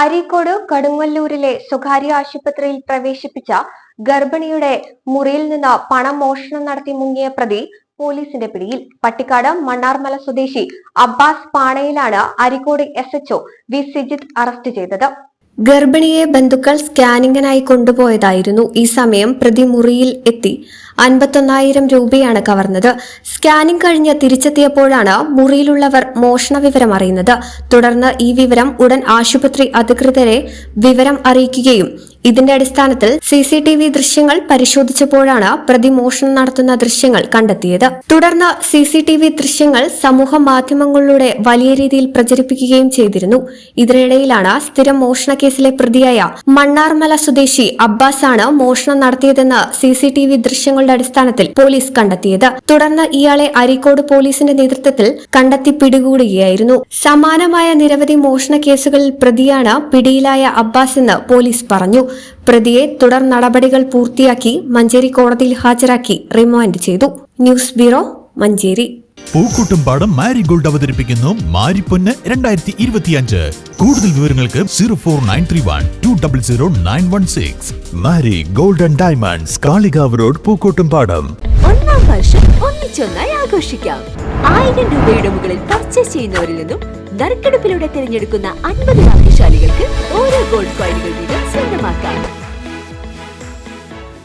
അരീക്കോട് കടുങ്ങല്ലൂരിലെ സ്വകാര്യ ആശുപത്രിയിൽ പ്രവേശിപ്പിച്ച ഗർഭിണിയുടെ മുറിയിൽ നിന്ന് പണം മോഷണം നടത്തി മുങ്ങിയ പ്രതി പോലീസിന്റെ പിടിയിൽ. പട്ടിക്കാട് മണ്ണാർമല സ്വദേശി Abbas പാണയിലാണ് Areekode S H O V. Sijith arrest ചെയ്തത്. ഗർഭിണിയെ ബന്ധുക്കൾ സ്കാനിങ്ങിനായി കൊണ്ടുപോയതായിരുന്നു. ഈ സമയം പ്രതി മുറിയിൽ എത്തി. അൻപത്തൊന്നായിരം രൂപയാണ് കവർന്നത്. സ്കാനിംഗ് കഴിഞ്ഞ് തിരിച്ചെത്തിയപ്പോഴാണ് മുറിയിലുള്ളവർ മോഷണ വിവരം അറിയുന്നത്. തുടർന്ന് ഈ വിവരം ഉടൻ ആശുപത്രി അധികൃതരെ വിവരം അറിയിക്കുകയും ഇതിന്റെ അടിസ്ഥാനത്തിൽ സി സി ടി വി ദൃശ്യങ്ങൾ പരിശോധിച്ചപ്പോഴാണ് പ്രതി മോഷണം നടത്തുന്ന ദൃശ്യങ്ങൾ കണ്ടെത്തിയത്. തുടർന്ന് സി സി ടി വി ദൃശ്യങ്ങൾ സമൂഹ മാധ്യമങ്ങളിലൂടെ വലിയ രീതിയിൽ പ്രചരിപ്പിക്കുകയും ചെയ്തിരുന്നു. ഇതിനിടയിലാണ് സ്ഥിരം മോഷണ കേസിലെ പ്രതിയായ മണ്ണാർമല സ്വദേശി അബ്ബാസ് ആണ് മോഷണം നടത്തിയതെന്ന് സി സി ടി വി ദൃശ്യങ്ങളുടെ അടിസ്ഥാനത്തിൽ പോലീസ് കണ്ടെത്തിയത്. തുടർന്ന് ഇയാളെ അരീക്കോട് പോലീസിന്റെ നേതൃത്വത്തിൽ കണ്ടെത്തി പിടികൂടുകയായിരുന്നു. സമാനമായ നിരവധി മോഷണ കേസുകളിൽ പ്രതിയാണ് പിടിയിലായ അബ്ബാസ് എന്ന് പോലീസ് പറഞ്ഞു. പ്രതിയെ തുടർ നടപടികൾ പൂർത്തിയാക്കി മഞ്ചേരി കോടതിയിൽ ഹാജരാക്കി റിമാൻഡ് ചെയ്തു. News bureau Manjeri. Pookkottumpadam Mari gold അവതരിപ്പിക്കുന്നു മാരിപ്പൊന്ന് രണ്ടായിരത്തി ഇരുപത്തിയഞ്ച് കൂടുതൽ വിവരങ്ങൾക്ക് zero four nine three one two double zero nine one six. Mari golden diamonds Kalikavu road Pookkottumpadam. ഒന്നാം വർഷം ഒന്നിച്ചൊന്നായി ആഘോഷിക്കാം. ആയിരം രൂപയുടെ മുകളിൽ പർച്ചേസ് ചെയ്യുന്നവരിൽ നിന്നും നറുക്കെടുപ്പിലൂടെ തിരഞ്ഞെടുക്കുന്ന അൻപത് ഭാഗ്യശാലി